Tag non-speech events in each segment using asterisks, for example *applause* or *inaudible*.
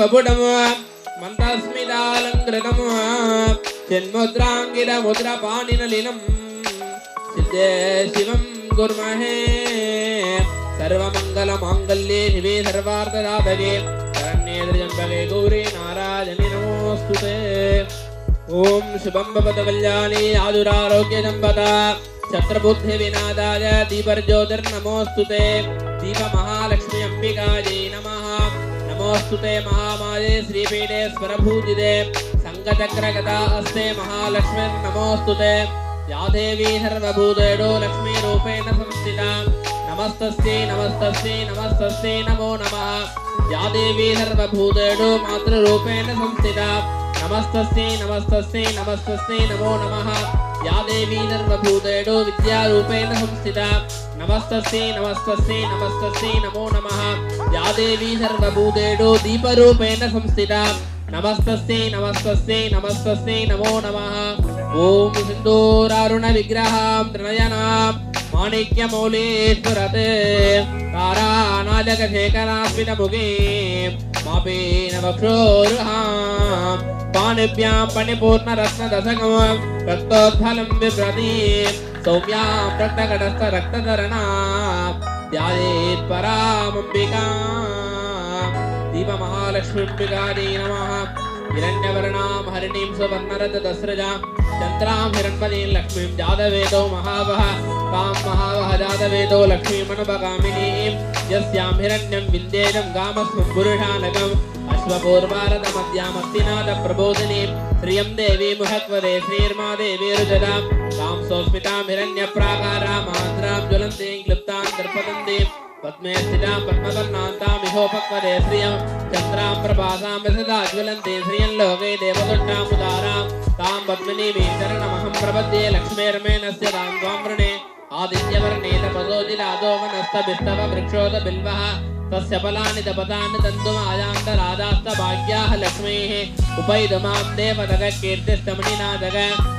వపుటము మంత్రస్మితాలంకృతము జన్ముద్రాంగిర ముద్ర పాణినలినం సిద్ధే శివం గుర్మహే సర్వమంగళ మాంగళ్యే శివే సర్వార్థరాధనే శరణ్యేద్రజంబలే గౌరీ నారాయణి నమోస్తుతే. ఓం శుభం భవత కళ్యాణి ఆదురారోగ్య సంపద. శత్రుబుద్ధి వినాదాయ దీపర్జ్యోతిర్నమోస్తుతే దీప మహాలక్ష్మి అంబికాయై నమ. ते महामाये श्रीपीठे स्वरभूजिते सङ्गचक्रगदा अस्ते महालक्ष्मीर्नमोऽस्तु ते या देवी सर्वभूतेडो लक्ष्मीरूपेण संस्थिता नमस्तस्यै नमस्तस्यै नमस्तस्यै नमो नमः या देवी सर्वभूतेडो मातृरूपेण संस्थिता नमस्तस्यै नमस्तस्यै नमस्तस्यै नमो नमः या देवी सर्वभूतेडो विद्यारूपेण संस्थिता నమస్తస్తి నమస్తస్తి నమస్తస్తి నమో నమ. యాదేవి సర్వభూతేడు దీపరూపేణ సంస్థిత. నమస్తస్తి నమస్తస్తి నమస్తస్తి నమో నమ. ఓం సింధూరారుణ విగ్రహాం త్రినయనాం माणिक्यमौलेश्वरते। तारानाजकशेखरास्मितमुखे मापेन वक्षोरुहां पाणिभ्यां पणिपूर्णरत्नदशकं सौम्यां ध्यायेत् परामम्बिका। नमः। हिरण्यवर्णां हरिणीं सुवर्णरथदस्रजां चन्द्रां हिरण्मयीं लक्ष्मीं जातवेदो महावः तां महावः जातवेदो लक्ष्मीमनुपगामिनीं यस्यां हिरण्यं विन्देजं गामस्मं पुरुषानकम् अश्वपूर्वारतमद्यामस्तिनाथप्रबोधिनीं श्रियं देवी मुहत्वदे श्रीर्मा देवी रुजदां तां सोऽस्मितां हिरण्यप्राकारामान्द्रां ज्वलन्तीं क्लिप्तां दर्पदन्तीं பத்மேஸ்திடாம் பத்மவர்ணாந்தாம் இஹோபக்கரே ஸ்ரீயம் சந்திராம் பிரபாசாம் விசதாஜ்வலந்தே ஸ்ரீயன் லோகே தேவதுட்டாம் உதாராம் தாம் பத்மினி மீந்தரணமகம் பிரபத்யே லக்ஷ்மேர்மேனஸ்ய தாம் துவாம் ருணே ஆதித்யவர்ணே தபசோதிலாதோவனஸ்த பிஸ்தவ விருக்ஷோத பில்வஹ तस्य बलानि दपदानि तन्तुमायान्तराधाश्च भाग्याः लक्ष्मीः। उपैदमां देवदग कीर्तिस्तमणिनादग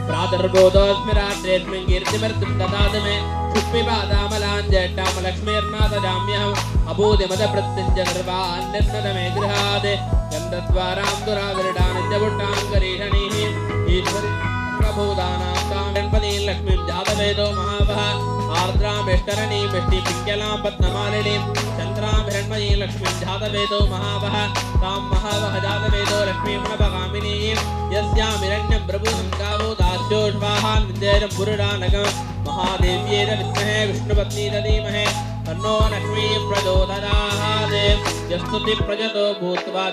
प्रातर्बोधोऽस्मि रात्रेऽस्मिन् कीर्तिमर्तुं ददातु मे सुष्मिपादामलाञ्जट्टामलक्ष्मीर्नाथजाम्यहम् अबोधिमदप्रत्यञ्च सर्वा अन्यन्नदमे गृहात्। गन्धद्वारां दुराविरडानि करीषणीः ईश्वरी प्रभूतानां कामेन्पदीं लक्ष्मीं जातवेदो महावः। आर्द्रामिष्टरणीं वृष्टिं पिङ्गलां पद्ममालिनीं चन्द्रां हिरण्मयीं लक्ष्मीं जातवेदो महावः, तां महावः जातवेदो लक्ष्मीं नभगामिनीं यस्यां हिरण्यं प्रभुं गावो दास्योष्वाहान् विन्देरं पुरुडानकं महादेव्येन विद्महे विष्णुपत्नी धीमहे तन्नो लक्ष्मी प्रचोदयात् यस्तुति प्रजतो भूत्वा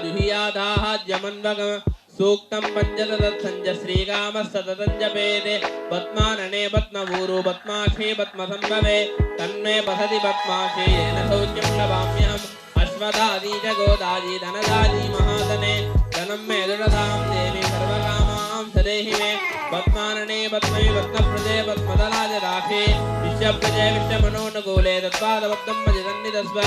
जमन्वगम् सूक्तं पञ्चदत्सञ्ज श्रीकामस्तततं जपेते पद्मानने पद्मभूरु पद्माक्षे पद्मसम्भवे तन्मे बसति पद्माक्षे येन सौख्यं लभाम्यहम्। अश्वदादी गोदाजी महादने। महाधने धनं मे दृढतां देवी सर्वकामां सदेहि मे पद्मानने पद्मवि पद्मप्रदे पद्मदलाज राखे विश्वप्रजय विश्वमनोनुकूले तत्पादबद्धं भजतन्निदस्व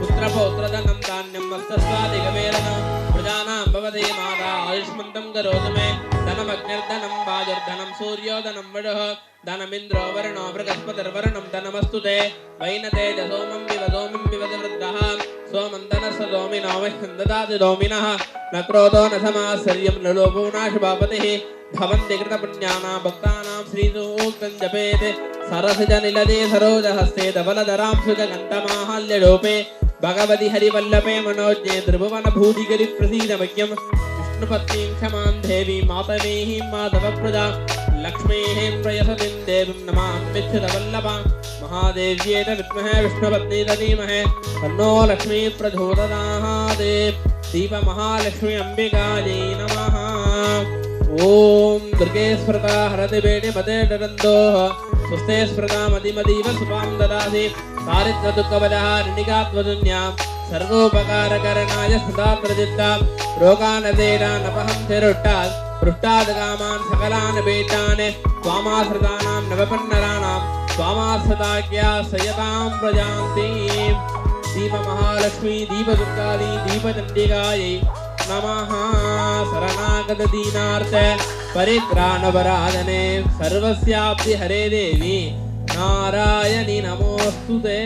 पुत्रपौत्रधनं धान्यं मस्तस्वादिगवेरणं प्रजानां भवते माता। आयुष्मन्तं करोतु मे। धनमग्निर्धनं वाजुर्धनं सूर्योधनं वडुः धनमिन्द्रो वर्णो बृहस्पतिर्वर्णं धनमस्तु ते। वैनते सोमं विव सोमं धनस्य दोमिनो मह्यं ददाति दोमिनः न क्रोधो न समाश्चर्यं न लोभो नाशुभापतिः। भवन्ति कृतपुण्यानां भक्तानां श्रीसूक्तं जपेत्। सरसजनिलदे सरोजहस्ते धवलधरां सुजगन्तमाहाल्यलोपे भगवति हरिवल्लभे मनोज्ञे त्रिभुवनभूतिगिरि पत्नीं क्षमां देवीम् माधवीं माधवप्रजा लक्ष्मीः प्रयसतिं देवीं नमा विच्छुतवल्लभा महादेव्येत विमह विष्णुपत्नी दधीमहे तन्नो महालक्ष्मी अंबिका जी नम। ओं दुर्गे स्मृता हरति बेटिपते डरंदो स्वस्ते स्मृता मदी मदिमदीव सुपां ददाति दारिद्र्यदुःखबलः ऋणिकात्मजन्याम् సర్వోపకారకరణాయ సుధాప్రదిద్దాం రోగానదేరానపహంతిరుట్టాల్ పృష్టాదగామాన్ సకలాన్ వేదాన్ స్వామాశ్రతానాం నవపన్నరాణాం స్వామాశ్రతాజ్ఞా సయతాం ప్రజాంతి దీప మహాలక్ష్మి దీపదుర్గాది దీపదండికాయై నమః శరణాగత దీనార్థ పరిత్రాణవరాధనే సర్వస్యాప్తి హరే దేవి నారాయణి నమోస్తుతే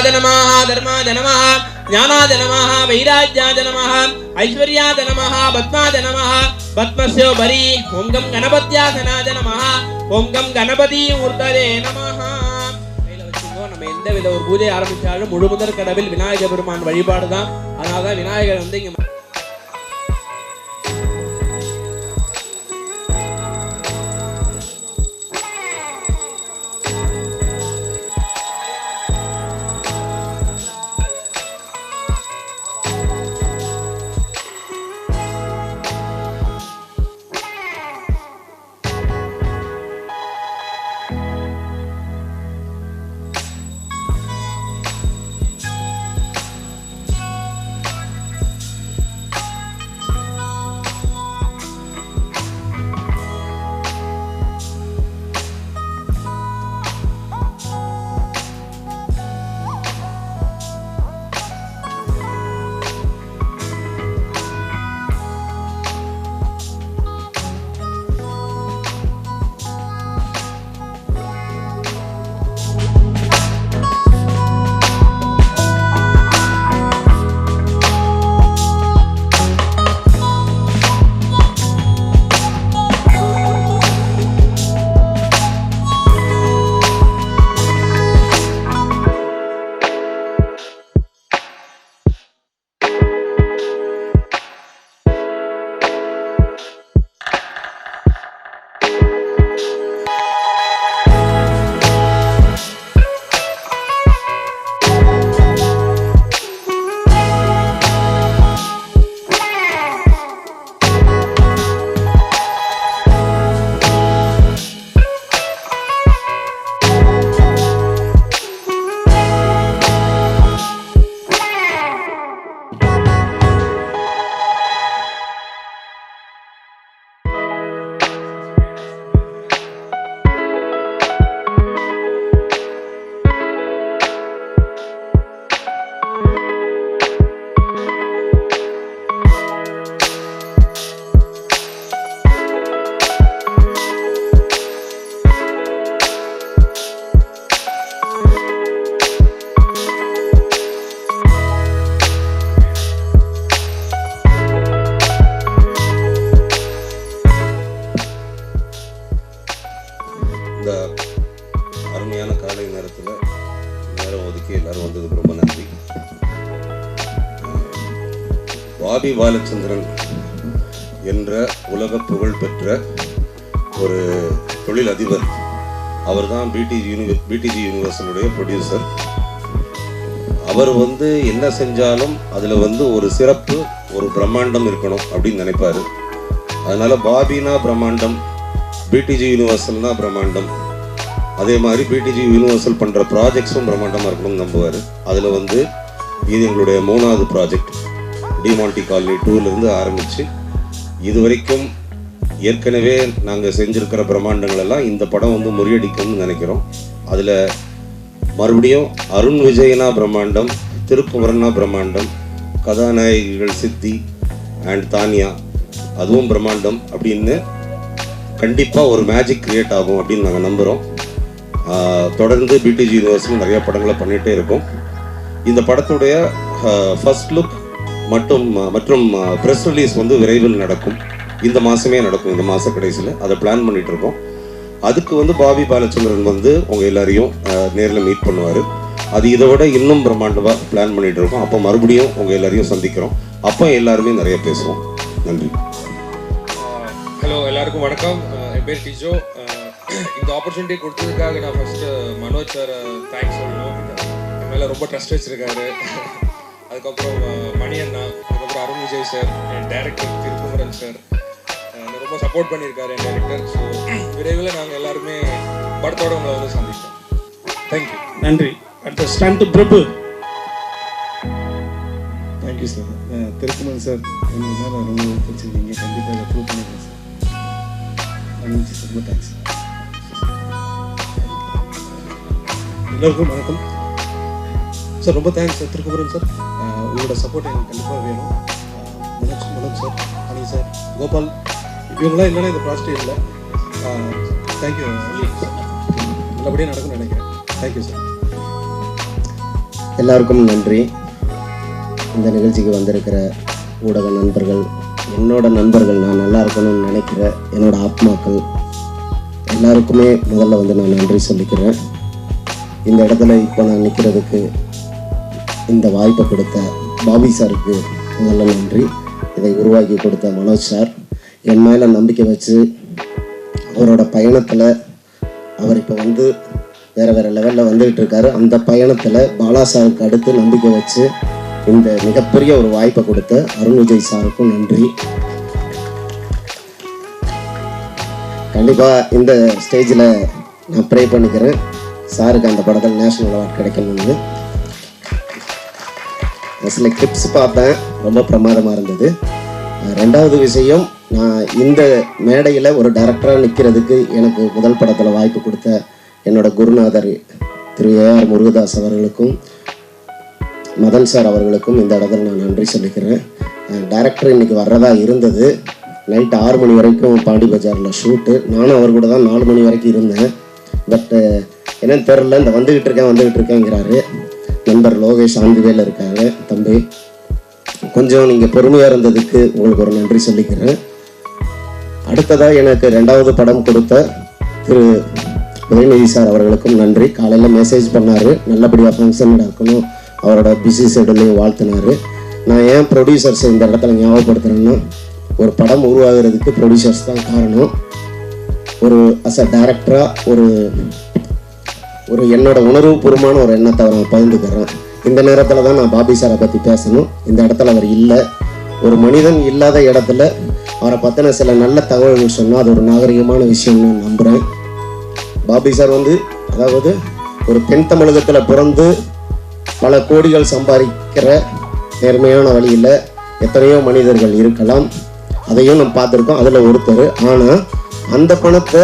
அனந்தாத நமः தர்மாத நமः ஞானாத நமः வைராஜ்யாத நமः ஐஸ்வர்யாத நமः பத்மாத நமः பத்மஸ்யோபரி ஓம் கம் கணபத்யாசனாத நமः ஓம் கம் கணபதி ஊர்தரே நமः நம்ம எந்த வித ஒரு பூஜை ஆரம்பிச்சாலும் முழு முதற் கடவில் விநாயகர் பெருமான் வழிபாடு தான் அதனால தான் விநாயகர் வந்து இங்கே பி பாலச்சந்திரன் என்ற உலக புகழ் பெற்ற ஒரு தொழில் அதிபர் அவர் தான் பிடிஜி யூனிவர் பிடிஜி யூனிவர்சலுடைய ப்ரொடியூசர் அவர் வந்து என்ன செஞ்சாலும் அதில் வந்து ஒரு சிறப்பு ஒரு பிரம்மாண்டம் இருக்கணும் அப்படின்னு நினைப்பாரு. அதனால பாபினா பிரம்மாண்டம் பிடிஜி யூனிவர்சல்னா பிரம்மாண்டம். அதே மாதிரி பிடிஜி யூனிவர்சல் பண்ணுற ப்ராஜெக்ட்ஸும் பிரம்மாண்டமாக இருக்கணும்னு நம்புவார். அதில் வந்து இது எங்களுடைய மூணாவது ப்ராஜெக்ட் டிமால்டி காலனி டூலேருந்து ஆரம்பித்து இது வரைக்கும் ஏற்கனவே நாங்கள் செஞ்சுருக்கிற பிரம்மாண்டங்கள் எல்லாம் இந்த படம் வந்து முறியடிக்கும்னு நினைக்கிறோம். அதில் மறுபடியும் அருண் விஜயனா பிரம்மாண்டம் திருக்குமரனா பிரம்மாண்டம் கதாநாயகிகள் சித்தி அண்ட் தானியா அதுவும் பிரம்மாண்டம் அப்படின்னு கண்டிப்பாக ஒரு மேஜிக் கிரியேட் ஆகும் அப்படின்னு நாங்கள் நம்புகிறோம் தொடர்ந்து பிடிஜி யூனிவர்ஸில் நிறைய படங்களை பண்ணிகிட்டே இருக்கோம். இந்த படத்துடைய ஃபஸ்ட் லுக் மற்றும் மற்றும் ப்ரெஸ் ரிலீஸ் வந்து விரைவில் நடக்கும். இந்த மாதமே நடக்கும் இந்த மாத கடைசியில். அதை பிளான் பண்ணிகிட்டு இருக்கோம். அதுக்கு வந்து பாபி பாலச்சந்திரன் வந்து உங்கள் எல்லாரையும் நேரில் மீட் பண்ணுவார். அது இதை விட இன்னும் பிரம்மாண்டமாக பிளான் பண்ணிகிட்டு இருக்கோம். அப்போ மறுபடியும் உங்கள் எல்லாரையும் சந்திக்கிறோம். அப்போ எல்லாருமே நிறைய பேசுவோம். நன்றி. ஹலோ எல்லாருக்கும் வணக்கம். என் பேர் டிஜோ. இந்த ஆப்பர்ச்சுனிட்டி கொடுத்ததுக்காக நான் ஃபஸ்ட்டு மனோஜ் சார் தேங்க்ஸ் சொல்லணும். என் மேலே ரொம்ப ட்ரஸ்ட் வச்சுருக்காரு. அதுக்கப்புறம் மணி அண்ணா அதுக்கப்புறம் அருண் விஜய் சார் என் டேரக்டர் திருக்குமரன் சார் ரொம்ப சப்போர்ட் பண்ணியிருக்காரு என் டேரக்டர் ஸோ விரைவில் நாங்கள் எல்லாருமே படத்தோட உங்களை வந்து சந்திப்போம். தேங்க்யூ நன்றி. அடுத்த stunt Prabhu. Thank you sir Thirukuman sir எனக்கு மேலே ரொம்ப பிடிச்சிருக்கீங்க கண்டிப்பாக ப்ரூவ் பண்ணிக்கிறேன் சார் சார் ரொம்ப தேங்க்ஸ் எல்லோருக்கும் வணக்கம். சார் ரொம்ப தேங்க்ஸ் சார் திருக்குமரன் சார் உங்களோட சப்போர்ட் எனக்கு கண்டிப்பாக வேணும். Manoj Manoj sir Honey sir Gopal இவங்களாம் இல்லைன்னா இந்த ப்ராஜெக்ட் இல்லை. தேங்க்யூ நல்லபடியாக நடக்கும்னு நினைக்கிறேன். தேங்க்யூ சார் எல்லாருக்கும் நன்றி. இந்த நிகழ்ச்சிக்கு வந்திருக்கிற ஊடக நண்பர்கள் என்னோட நண்பர்கள் நான் நல்லா இருக்கணும்னு நினைக்கிற என்னோட ஆத்மாக்கள் எல்லாருக்குமே முதல்ல வந்து நான் நன்றி சொல்லிக்கிறேன். இந்த இடத்துல இப்போ நான் நிற்கிறதுக்கு இந்த வாய்ப்பை கொடுத்த பாபி சாருக்கு முதல்ல நன்றி. இதை உருவாக்கி கொடுத்த மனோஜ் சார். என் மேலே நம்பிக்கை வச்சு அவரோட பயணத்தில் அவர் இப்போ வந்து வேறு வேறு லெவலில் வந்துக்கிட்டு இருக்காரு. அந்த பயணத்தில் பாலா சாருக்கு அடுத்து நம்பிக்கை வச்சு இந்த மிகப்பெரிய ஒரு வாய்ப்பை கொடுத்த அருண் விஜய் சாருக்கும் நன்றி. கண்டிப்பாக இந்த ஸ்டேஜில் நான் ப்ரே பண்ணிக்கிறேன். சாருக்கு அந்த படத்தில் நேஷனல் அவார்ட் கிடைக்கணும்னு. சில கிளிப்ஸ் பார்த்தேன். ரொம்ப பிரமாதமாக இருந்தது. ரெண்டாவது விஷயம் நான் இந்த மேடையில் ஒரு டைரக்டராக நிற்கிறதுக்கு எனக்கு முதல் படத்தில் வாய்ப்பு கொடுத்த என்னோட குருநாதர் திரு ஏஆர் முருகதாஸ் அவர்களுக்கும் மதன் சார் அவர்களுக்கும் இந்த இடத்துல நான் நன்றி சொல்லிக்கிறேன். டைரக்டர் இன்னைக்கு வர்றதா இருந்தது. நைட் ஆறு மணி வரைக்கும் பாண்டி பஜாரில் ஷூட்டு நானும் அவர் கூட தான் நாலு மணி வரைக்கும் இருந்தேன். பட்டு என்னன்னு தெரில இந்த வந்துக்கிட்டு இருக்கேன் வந்துக்கிட்டு இருக்கேங்கிறாரு. நண்பர் லோகேஷ் ஆண்டிவேல இருக்காங்க தம்பி கொஞ்சம் நீங்கள் பொறுமையாக இருந்ததுக்கு உங்களுக்கு ஒரு நன்றி சொல்லிக்கிறேன். அடுத்ததாக எனக்கு ரெண்டாவது படம் கொடுத்த திரு உதயநிதி சார் அவர்களுக்கும் நன்றி. காலையில் மெசேஜ் பண்ணார். நல்லபடியாக ஃபங்க்ஷன் நடக்கணும். அவரோட பிஸி ஷெடியூலையும் வாழ்த்தினார். நான் ஏன் ப்ரொடியூசர்ஸ் இந்த இடத்துல ஞாபகப்படுத்துகிறேன்னா ஒரு படம் உருவாகிறதுக்கு ப்ரொடியூசர்ஸ் தான் காரணம். ஒரு அஸ் அ டேரக்டராக ஒரு ஒரு என்னோட உணர்வுபூர்வமான ஒரு எண்ணத்தை அவரை பகிர்ந்துக்கிறேன் இந்த நேரத்தில் தான் நான் பாபி சாரை பற்றி பேசணும். இந்த இடத்துல அவர் இல்லை. ஒரு மனிதன் இல்லாத இடத்துல அவரை பற்றின சில நல்ல தகவல்கள் சொன்னால் அது ஒரு நாகரிகமான விஷயம்னு நான் நம்புகிறேன் பாபி சார் வந்து அதாவது ஒரு தென் தமிழகத்தில் பிறந்து பல கோடிகள் சம்பாதிக்கிற நேர்மையான வழியில் எத்தனையோ மனிதர்கள் இருக்கலாம். அதையும் நம்ம பார்த்துருக்கோம். அதில் ஒருத்தர். ஆனால் அந்த பணத்தை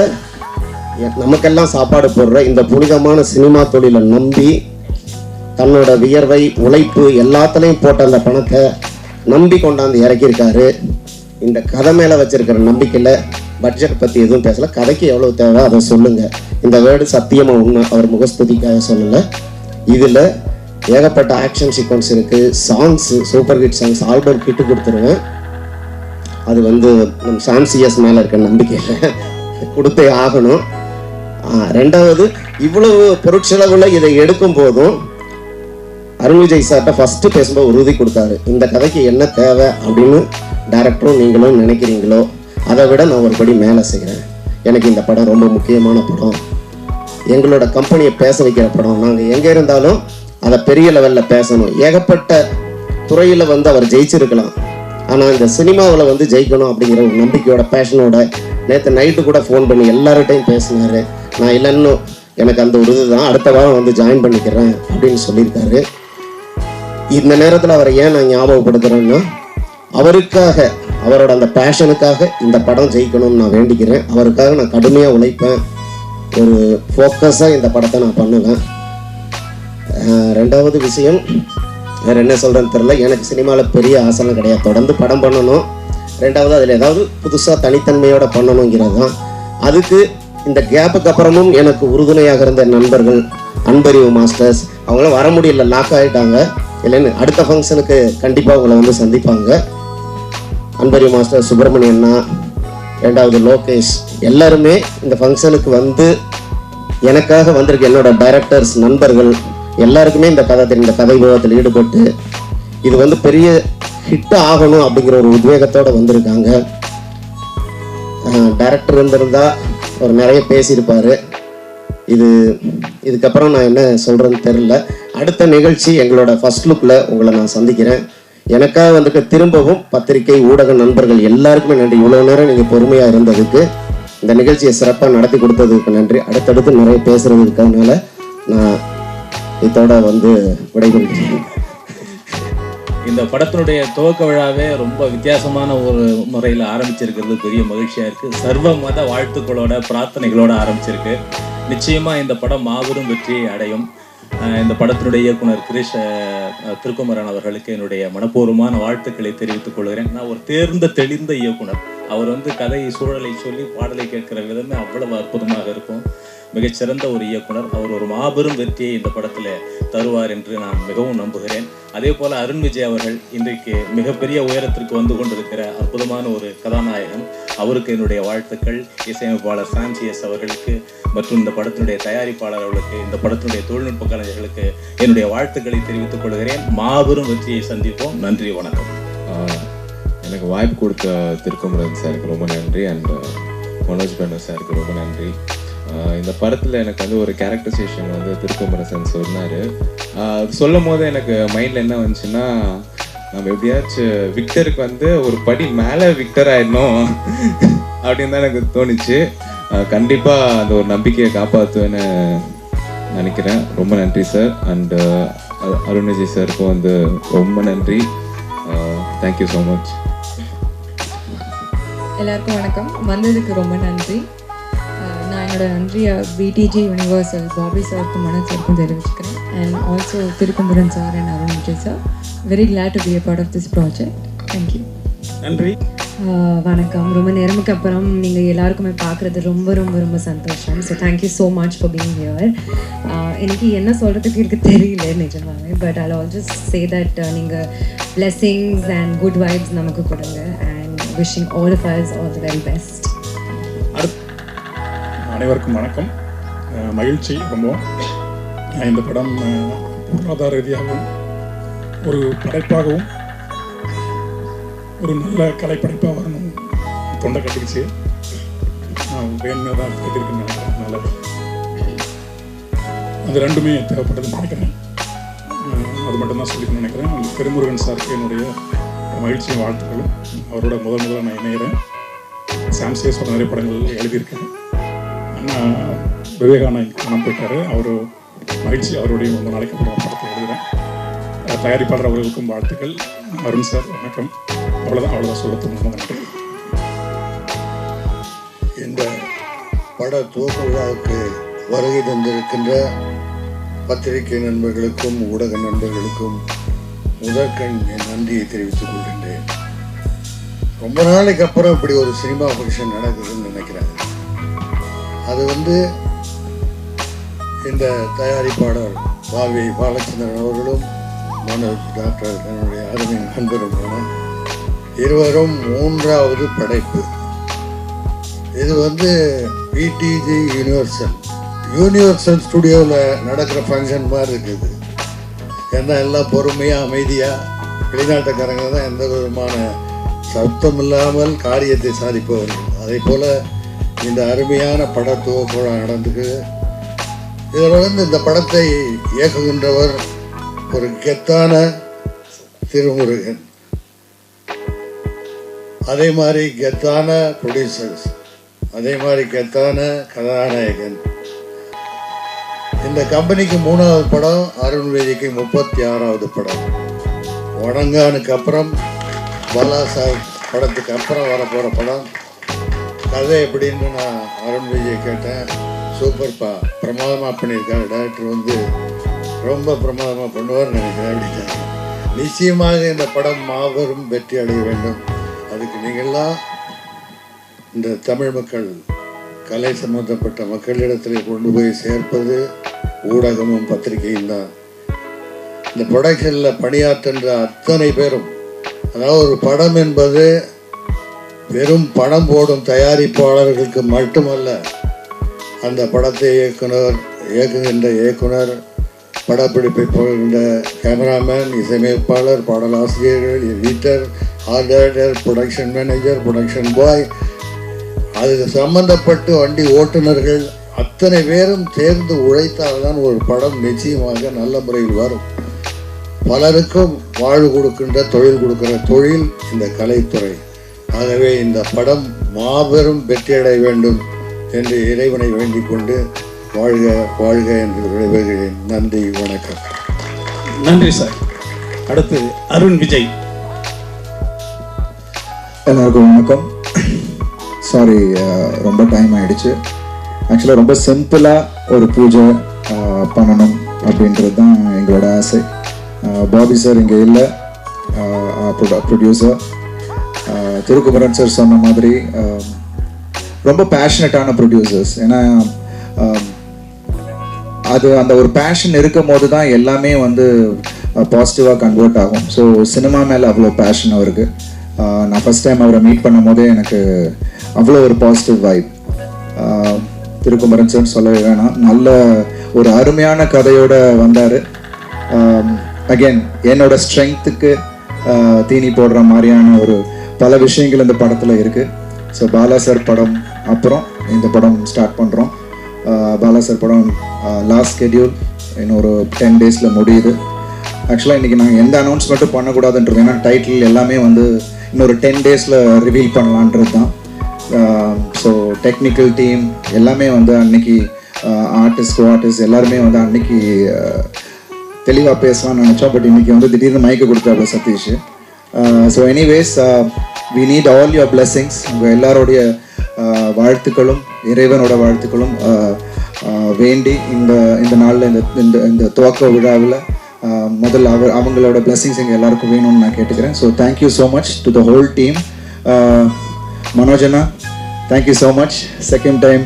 நமக்கெல்லாம் சாப்பாடு போடுற இந்த புனிதமான சினிமா தொழிலை நம்பி தன்னோட வியர்வை உழைப்பு எல்லாத்துலேயும் போட்ட அந்த பணத்தை நம்பி கொண்டாந்து இறக்கியிருக்காரு. இந்த கதை மேலே வச்சிருக்கிற நம்பிக்கையில் பட்ஜெட் பற்றி எதுவும் பேசல. கதைக்கு எவ்வளோ தேவை அதை சொல்லுங்கள் இந்த வேர்டு சத்தியமாக உண்மை அவர் முகஸ்துதிக்காக சொல்லலை. இதில் ஏகப்பட்ட ஆக்ஷன் சீக்வன்ஸ் இருக்குது songs super hit songs album கிட்டு கொடுத்துருவேன். அது வந்து நம்ம சான்சியஸ் மேலே இருக்க நம்பிக்கையில் கொடுத்தே ஆகணும். ரெண்டாவது இவ்வளவு பொருட்செலவில் இதை எடுக்கும் போதும் அருண் விஜய் சார்கிட்ட ஃபர்ஸ்ட் பேசும்போது உறுதி கொடுத்தாரு. இந்த கதைக்கு என்ன தேவை அப்படின்னு டேரக்டரும் நீங்களும் நினைக்கிறீங்களோ அதை விட நான் ஒரு படி மேலே செய்கிறேன் எனக்கு இந்த படம் ரொம்ப முக்கியமான படம். எங்களோட கம்பெனியை பேச வைக்கிற படம். நாங்கள் எங்கே இருந்தாலும் அதை பெரிய லெவலில் பேசணும். ஏகப்பட்ட துறையில் வந்து அவர் ஜெயிச்சிருக்கலாம். ஆனால் இந்த சினிமாவில் வந்து ஜெயிக்கணும் அப்படிங்கிற ஒரு நம்பிக்கையோட பேஷனோட நேற்று நைட்டு கூட ஃபோன் பண்ணி எல்லார்கிட்டையும் பேசினாரு. நான் இல்லைன்னு எனக்கு அந்த ஒரு இதுதான் அடுத்த வாரம் வந்து ஜாயின் பண்ணிக்கிறேன் அப்படின்னு சொல்லியிருக்காரு. இந்த நேரத்தில் அவரை ஏன் நான் ஞாபகப்படுத்துகிறேன்னா அவருக்காக அவரோட அந்த பேஷனுக்காக இந்த படம் ஜெயிக்கணும்னு நான் வேண்டிக்கிறேன். அவருக்காக நான் கடுமையாக உழைப்பேன். ஒரு ஃபோக்கஸாக இந்த படத்தை நான் பண்ணுவேன். ரெண்டாவது விஷயம் வேறு என்ன சொல்கிறேன்னு தெரில எனக்கு சினிமாவில் பெரிய ஆசைலாம் கிடையாது. தொடர்ந்து படம் பண்ணணும். ரெண்டாவது அதில் ஏதாவது புதுசாக தனித்தன்மையோட பண்ணணுங்கிறது தான் அதுக்கு இந்த கேப்புக்கு அப்புறமும் எனக்கு உறுதுணையாக இருந்த நண்பர்கள் அன்பறிவு மாஸ்டர்ஸ் அவங்களாம் வர முடியல லாக் ஆகிட்டாங்க இல்லைன்னு அடுத்த ஃபங்க்ஷனுக்கு கண்டிப்பாக உங்களை வந்து சந்திப்பாங்க. அன்பறிவு மாஸ்டர் சுப்பிரமணியண்ணா ரெண்டாவது லோகேஷ் எல்லாருமே இந்த ஃபங்க்ஷனுக்கு வந்து எனக்காக வந்திருக்க என்னோட டைரக்டர்ஸ் நண்பர்கள் எல்லாருக்குமே இந்த கதை தெரியும். இந்த கதை விவாதத்தில் ஈடுபட்டு இது வந்து பெரிய ஹிட் ஆகணும் அப்படிங்கிற ஒரு உத்வேகத்தோடு வந்திருக்காங்க. டைரக்டர் இருந்திருந்தா அவர் நிறைய பேசியிருப்பார். இது இதுக்கப்புறம் நான் என்ன சொல்கிறேன்னு தெரில அடுத்த நிகழ்ச்சி எங்களோட ஃபர்ஸ்ட் லுக்கில் உங்களை நான் சந்திக்கிறேன். எனக்காக வந்துட்டு திரும்பவும் பத்திரிகை ஊடக நண்பர்கள் எல்லாருக்குமே நன்றி. இவ்வளோ நேரம் நீங்கள் பொறுமையாக இருந்ததுக்கு. இந்த நிகழ்ச்சியை சிறப்பாக நடத்தி கொடுத்ததுக்கு நன்றி. அடுத்தடுத்து நிறைய பேசுகிறது இருக்கிறதுனால நான் இதோட வந்து விடைபெறுகிறேன். இந்த படத்தினுடைய துவக்க விழாவே ரொம்ப வித்தியாசமான ஒரு முறையில் ஆரம்பிச்சிருக்கிறது. பெரிய மகிழ்ச்சியாக இருக்குது சர்வ மத வாழ்த்துக்களோட பிரார்த்தனைகளோட ஆரம்பிச்சிருக்கு. நிச்சயமாக இந்த படம் மாபெரும் வெற்றியை அடையும். இந்த படத்தினுடைய இயக்குனர் கிரீஷ் திருக்குமரன் அவர்களுக்கு என்னுடைய மனப்பூர்வமான வாழ்த்துக்களை தெரிவித்துக் கொள்கிறேன். நான் ஒரு தேர்ந்த தெளிந்த இயக்குனர். அவர் வந்து கதை சூழலை சொல்லி பாடலை கேட்கிற விதமே அவ்வளவு அற்புதமாக இருக்கும். மிகச்சிறந்த ஒரு இயக்குனர். அவர் ஒரு மாபெரும் வெற்றியை இந்த படத்தில் தருவார் என்று நான் மிகவும் நம்புகிறேன். அதே போல் அருண் விஜய் அவர்கள் இன்றைக்கு மிகப்பெரிய உயரத்திற்கு வந்து கொண்டிருக்கிற அற்புதமான ஒரு கதாநாயகன். அவருக்கு என்னுடைய வாழ்த்துக்கள். இசையமைப்பாளர் சாம்சிஎஸ் அவர்களுக்கு மற்றும் இந்த படத்தினுடைய தயாரிப்பாளர் அவர்களுக்கு இந்த படத்தினுடைய தொழில்நுட்ப கலைஞர்களுக்கு என்னுடைய வாழ்த்துக்களை தெரிவித்துக் கொள்கிறேன். மாபெரும் வெற்றியை சந்திப்போம். நன்றி வணக்கம். எனக்கு வாய்ப்பு கொடுத்த திருக்குமரன் சாருக்கு ரொம்ப நன்றி. அண்ட் uh, மனோஜ் பெண்ணு சாருக்கு ரொம்ப நன்றி. Uh, இந்த படத்தில் எனக்கு வந்து ஒரு கேரக்டரைசேஷன் வந்து திருக்குமரசன் சொன்னார். Uh, சொல்லும் போது எனக்கு மைண்டில் என்ன வந்துச்சுன்னா நம்ம எப்படியாச்சும் விக்டருக்கு வந்து ஒரு படி மேலே விக்டர் ஆயிடணும் *laughs* அப்படின்னு தான் எனக்கு தோணுச்சு. கண்டிப்பாக அந்த ஒரு நம்பிக்கையை காப்பாற்றுவேன்னு நினைக்கிறேன். ரொம்ப நன்றி சார் அண்டு அருண்ஜி சாருக்கும் வந்து ரொம்ப நன்றி. தேங்க்யூ ஸோ மச் எல்லாருக்கும் வணக்கம். வந்ததுக்கு ரொம்ப நன்றி. நான் என்னோட நன்றியை பிடிஜி யூனிவர்சல் பாபி சாருக்கும் மனோஜ் சாருக்கும் தெரிவிச்சுக்கிறேன். And also Thirukumaran sir and Arun Vijay sir. Very glad to be a part of this project thank you நன்றி. வணக்கம். ரொம்ப நேரமுக்கு அப்புறம் நீங்கள் எல்லாருக்குமே பார்க்குறது ரொம்ப ரொம்ப ரொம்ப சந்தோஷம். So thank you so much for being here எனக்கு என்ன சொல்கிறதுக்கு இருக்கு தெரியல நிஜமாவே. But I always say that நீங்கள் blessings அண்ட் குட் வைப்ஸ் நமக்கு கொடுங்க. And wishing all of us all the very best அனைவருக்கும் வணக்கம். மகிழ்ச்சி ரொம்ப இந்த படம் பொருளாதார ரீதியாகவும் ஒரு படைப்பாகவும் ஒரு நல்ல கலைப்படைப்பாக வரணும். தொண்டை கட்டிக்கிச்சு. நான் வேணுமே தான் கேட்டிருக்கேன் நினைக்கிறேன். நல்லது அது ரெண்டுமே தேவைப்பட்டதுன்னு நினைக்கிறேன். அது மட்டும்தான் சொல்லிக்கணும்னு நினைக்கிறேன். திருமுருகன் சாருக்கு என்னுடைய மகிழ்ச்சியும் வாழ்த்துக்களும். அவரோட முதல் முதல்ல நான் இணைகிறேன் சாம்சேஸோட நிறைய படங்கள் எழுதியிருக்கேன். அண்ணா விவேகானந்த் காணாம போயிட்டாரு அவர் மகிழ்ச்சி அவருடைய ரொம்ப நாளைக்கு அப்புறம் படத்தை எழுதுகிறேன் தயாரிப்பாளர் அவர்களுக்கும் வாழ்த்துக்கள். அருண் சார் வணக்கம். அவ்வளோதான் அவ்வளோதான் சொல்ல தோணும் நன்றி. இந்த பட துவக்க விழாவுக்கு வருகை தந்திருக்கின்ற பத்திரிகை நண்பர்களுக்கும் ஊடக நண்பர்களுக்கும் முதற்கண் என் நன்றியை தெரிவித்துக் கொள்கின்றேன். ரொம்ப நாளைக்கு அப்புறம் இப்படி ஒரு சினிமா ஃபங்க்ஷன் நடக்குதுன்னு நினைக்கிறேன் அது வந்து இந்த தயாரிப்பாளர் பாவி பாலச்சந்திரன் அவர்களும் மனோஜ் டாக்டர் என்னுடைய அருமை நண்பருமான இருவரும் மூன்றாவது படைப்பு. இது வந்து பிடிஜி யூனிவர்சல் யூனிவர்சல் ஸ்டுடியோவில் நடக்கிற ஃபங்க்ஷன் மாதிரி இருக்குது. ஏன்னா எல்லாம் பொறுமையாக அமைதியாக வெளிநாட்டுக்காரங்க தான் எந்த விதமான சத்தம் இல்லாமல் காரியத்தை சாதிப்பவர்கள். அதே போல் இந்த அருமையான பட நடந்துக்குது நடந்துக்கு. இதில் வந்து இந்த படத்தை இயக்குகின்றவர் ஒரு கெத்தான திருமுருகன். அதே மாதிரி கெத்தான ப்ரொடியூசர்ஸ் அதே மாதிரி கெத்தான கதாநாயகன். இந்த கம்பெனிக்கு மூணாவது படம் அருண் விஜய்க்கு முப்பத்தி ஆறாவது படம். வணங்கானுக்கு அப்புறம் பாலா சாஹிப் படத்துக்கு அப்புறம் வரப்போகிற படம். கதை எப்படின்னு நான் அருண் விஜய் கேட்டேன். சூப்பர்ப்பா பிரமாதமாக பண்ணியிருக்காரு. டேரக்டர் வந்து ரொம்ப பிரமாதமாக பண்ணுவார் நினைக்கிறேன் அப்படின்னாங்க நிச்சயமாக இந்த படம் மாபெரும் வெற்றி அடைய வேண்டும். அதுக்கு நீங்கள்லாம் இந்த தமிழ் மக்கள் கலை சம்பந்தப்பட்ட மக்களிடத்தில் கொண்டு போய் சேர்ப்பது ஊடகமும் பத்திரிகையும் தான். இந்த ப்ரொடக்ஷனில் பணியாற்றுகிற அத்தனை பேரும் அதாவது ஒரு படம் என்பது வெறும் படம் போடும் தயாரிப்பாளர்களுக்கு மட்டுமல்ல அந்த படத்தை இயக்குனர் இயக்குகின்ற இயக்குனர் படப்பிடிப்பை போகின்ற கேமராமேன் இசையமைப்பாளர் பாடலாசிரியர்கள் editor order production manager production boy அது சம்பந்தப்பட்டு வண்டி ஓட்டுநர்கள் அத்தனை பேரும் சேர்ந்து உழைத்தால்தான் ஒரு படம் நிச்சயமாக நல்ல முறையில் வரும். பலருக்கும் வாழ்வு கொடுக்கின்ற தொழில் கொடுக்கிற தொழில் இந்த கலைத்துறை. ஆகவே இந்த படம் மாபெரும் வெற்றியடைய வேண்டும் என்று இறைவனை வேண்டிக் கொண்டு வாழ்க வாழ்க என்று விடைபெறுகிறேன். நன்றி வணக்கம். நன்றி சார். அடுத்து அருண் விஜய். எல்லாருக்கும் வணக்கம். சாரி uh, ரொம்ப டைம் ஆயிடுச்சு. ஆக்சுவலாக ரொம்ப சிம்பிளாக ஒரு பூஜை uh, பண்ணணும் அப்படின்றது தான் எங்களோட ஆசை. Uh, பாபி சார் இங்கே இல்லை. ப்ரொடியூசர் திருக்குமரன் சார் சொன்ன மாதிரி um, ரொம்ப பேஷனட்டான ப்ரொடியூசர்ஸ் ஏன்னா um, அது அந்த ஒரு பேஷன் இருக்கும் போது தான் எல்லாமே வந்து பாசிட்டிவாக கன்வெர்ட் ஆகும். ஸோ சினிமா மேலே அவ்வளோ பேஷன் அவருக்கு. நான் ஃபஸ்ட் டைம் அவரை மீட் பண்ணும் போதே எனக்கு அவ்வளோ ஒரு பாசிட்டிவ் வைப் திருக்குமரன் சார் சொல்லவே வேணாம். நல்ல ஒரு அருமையான கதையோடு வந்தார். அகைன் என்னோட ஸ்ட்ரென்த்துக்கு தீனி போடுற மாதிரியான ஒரு பல விஷயங்கள் இந்த படத்தில் இருக்குது ஸோ பாலா சார் படம் அப்புறம் இந்த படம் ஸ்டார்ட் பண்ணுறோம் பாலா சார் படம் லாஸ்ட் ஸ்கெடியூல் இன்னொரு டென் டேஸில் முடியுது. ஆக்சுவலாக இன்றைக்கி நாங்கள் எந்த அனௌன்ஸ்மெண்ட்டும் பண்ணக்கூடாதுன்றது ஏன்னா டைட்டில் எல்லாமே வந்து இன்னொரு டென் டேஸில் ரிவீல் பண்ணலான்றது தான் டெக்னிக்கல் டீம் எல்லாமே வந்து அன்னைக்கு ஆர்டிஸ்ட் கோ ஆர்டிஸ்ட் எல்லாருமே வந்து அன்னைக்கு தெளிவாக பேசலாம்னு நினச்சோம். பட் இன்றைக்கி வந்து திடீர்னு மைக்கு கொடுத்தாப்புல Sathish. So anyways we need all your blessings உங்கள் எல்லாருடைய வாழ்த்துக்களும் இறைவனோட வாழ்த்துக்களும் வேண்டி இந்த இந்த நாளில் இந்த இந்த இந்த துவக்க விழாவில் முதல்ல அவர் அவங்களோட பிளெஸ்ஸிங்ஸ் எங்கள் எல்லாருக்கும் வேணும்னு நான் கேட்டுக்கிறேன். So thank you so much to the whole team மனோஜனா thank you so much second time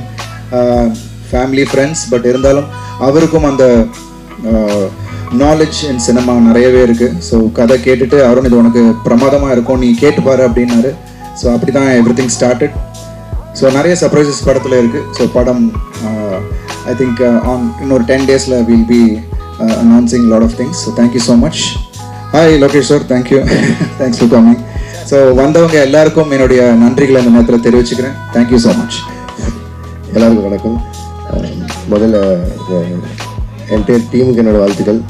family friends but இருந்தாலும் அவருக்கும் அந்த நாலேஜ் அண்ட் சினிமா நிறையவே இருக்குது ஸோ கதை கேட்டுட்டு அருண் இது உனக்கு பிரமாதமாக இருக்கும் நீ கேட்டு பாரு அப்படின்னாரு. ஸோ அப்படி தான் எவ்ரி திங் ஸ்டார்டட் ஸோ நிறைய சர்ப்ரைசஸ் படத்தில் இருக்குது ஸோ படம் ஐ திங்க் ஆன் இன்னொரு டென் டேஸில் will be announcing lot of things so thank you so much hi Lokesh sir thank you thanks for coming so வந்தவங்க எல்லாருக்கும் என்னுடைய நன்றிகளை இந்த நேரத்தில் தெரிவிச்சுக்கிறேன். தேங்க்யூ ஸோ மச் எல்லாருக்கும் வணக்கம். முதல்ல என்டையர் டீமுக்கு என்னோட வாழ்த்துக்கள்.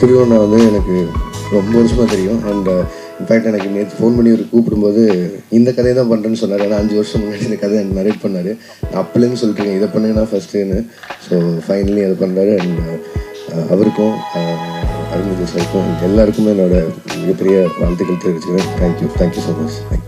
திருவண்ணா வந்து எனக்கு ரொம்ப வருஷமாக தெரியும். அண்ட் இன்ஃபேக்ட் எனக்கு நேற்று ஃபோன் பண்ணி ஒரு கூப்பிடும்போது இந்த கதையை தான் பண்ணுறேன்னு சொன்னார். ஆனால் அஞ்சு வருஷம் முன்னாடி இந்த கதை எனக்கு நரேட் பண்ணார். நான் அப்பலேருந்து சொல்லிட்டுருக்கேன் இதை பண்ணுங்கன்னா ஃபஸ்ட்டுன்னு ஸோ ஃபைனலி அதை பண்ணுறாரு அண்ட் அவருக்கும் அருண்விஜய் சாருக்கும் எல்லாருக்குமே என்னோட மிகப்பெரிய வாழ்த்துக்கள் தெரிவிச்சுக்கிறேன். Thank you thank you so much thank you